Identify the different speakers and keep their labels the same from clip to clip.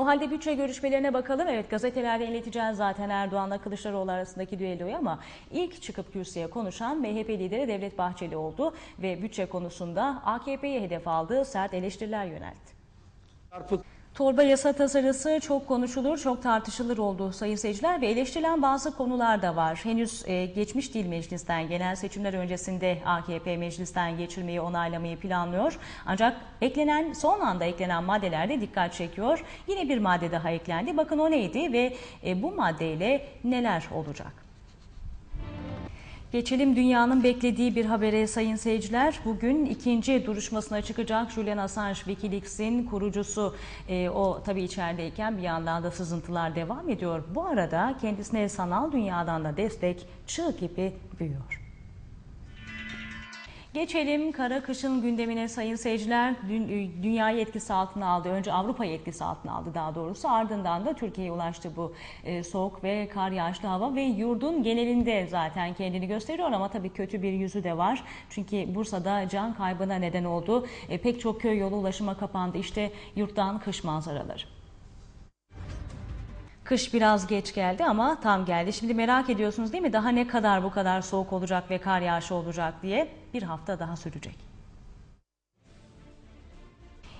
Speaker 1: O halde bütçe görüşmelerine bakalım. Evet gazetelerde ileteceğiz zaten Erdoğan'la Kılıçdaroğlu arasındaki düelloyu ama ilk çıkıp kürsüye konuşan MHP lideri Devlet Bahçeli oldu ve bütçe konusunda AKP'ye hedef aldığı sert eleştiriler yöneltti.
Speaker 2: Çarpık
Speaker 1: Torba yasa tasarısı çok konuşulur, çok tartışılır oldu sayın seyirciler ve eleştirilen bazı konular da var. Henüz e, geçmiş değil meclisten, genel seçimler öncesinde AKP meclisten geçirmeyi onaylamayı planlıyor. Ancak eklenen, son anda eklenen maddelerde dikkat çekiyor. Yine bir madde daha eklendi. Bakın o neydi ve e, bu maddeyle neler olacak? Geçelim dünyanın beklediği bir habere sayın seyirciler. Bugün ikinci duruşmasına çıkacak Julian Assange Wikileaks'in kurucusu. Ee, o tabii içerideyken bir yandan da sızıntılar devam ediyor. Bu arada kendisine sanal dünyadan da destek çığ gibi büyüyor. Geçelim kara kışın gündemine sayın seyirciler. Dün, dünyayı etkisi altına aldı. Önce Avrupa'yı etkisi altına aldı daha doğrusu. Ardından da Türkiye'ye ulaştı bu e, soğuk ve kar yağışlı hava ve yurdun genelinde zaten kendini gösteriyor ama tabii kötü bir yüzü de var. Çünkü Bursa'da can kaybına neden oldu. E, pek çok köy yolu ulaşıma kapandı. İşte yurttan kış manzaraları. Kış biraz geç geldi ama tam geldi. Şimdi merak ediyorsunuz değil mi? Daha ne kadar bu kadar soğuk olacak ve kar yağışı olacak diye bir hafta daha sürecek.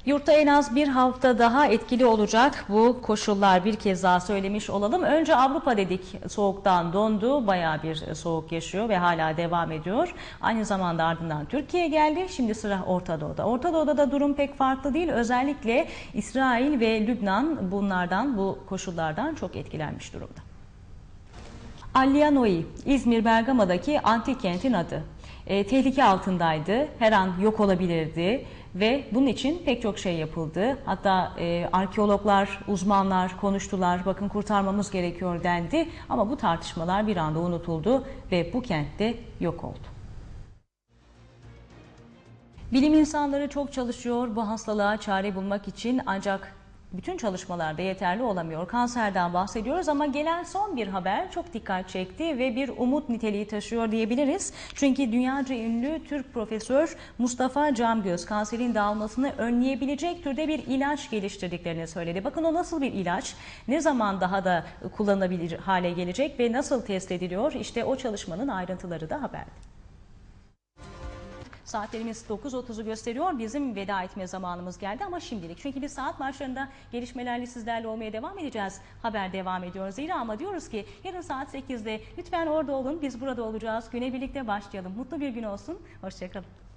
Speaker 1: Yurtta en az bir hafta daha etkili olacak bu koşullar bir kez daha söylemiş olalım. Önce Avrupa dedik soğuktan dondu bayağı bir soğuk yaşıyor ve hala devam ediyor. Aynı zamanda ardından Türkiye geldi şimdi sıra Orta Doğu'da. Orta Doğu'da da durum pek farklı değil özellikle İsrail ve Lübnan bunlardan bu koşullardan çok etkilenmiş durumda. Allianoi, İzmir Bergama'daki antik kentin adı. E, tehlike altındaydı, her an yok olabilirdi ve bunun için pek çok şey yapıldı. Hatta e, arkeologlar, uzmanlar konuştular, bakın kurtarmamız gerekiyor dendi ama bu tartışmalar bir anda unutuldu ve bu kentte yok oldu. Bilim insanları çok çalışıyor bu hastalığa çare bulmak için ancak bütün çalışmalarda yeterli olamıyor. Kanserden bahsediyoruz ama gelen son bir haber çok dikkat çekti ve bir umut niteliği taşıyor diyebiliriz. Çünkü dünyaca ünlü Türk profesör Mustafa Camgöz kanserin dağılmasını önleyebilecek türde bir ilaç geliştirdiklerini söyledi. Bakın o nasıl bir ilaç, ne zaman daha da kullanılabilir hale gelecek ve nasıl test ediliyor? İşte o çalışmanın ayrıntıları da haberde. Saatlerimiz 9.30'u gösteriyor. Bizim veda etme zamanımız geldi ama şimdilik. Çünkü biz saat başlarında gelişmelerle sizlerle olmaya devam edeceğiz. Haber devam ediyor. Zira ama diyoruz ki yarın saat 8'de lütfen orada olun. Biz burada olacağız. Güne birlikte başlayalım. Mutlu bir gün olsun. Hoşçakalın.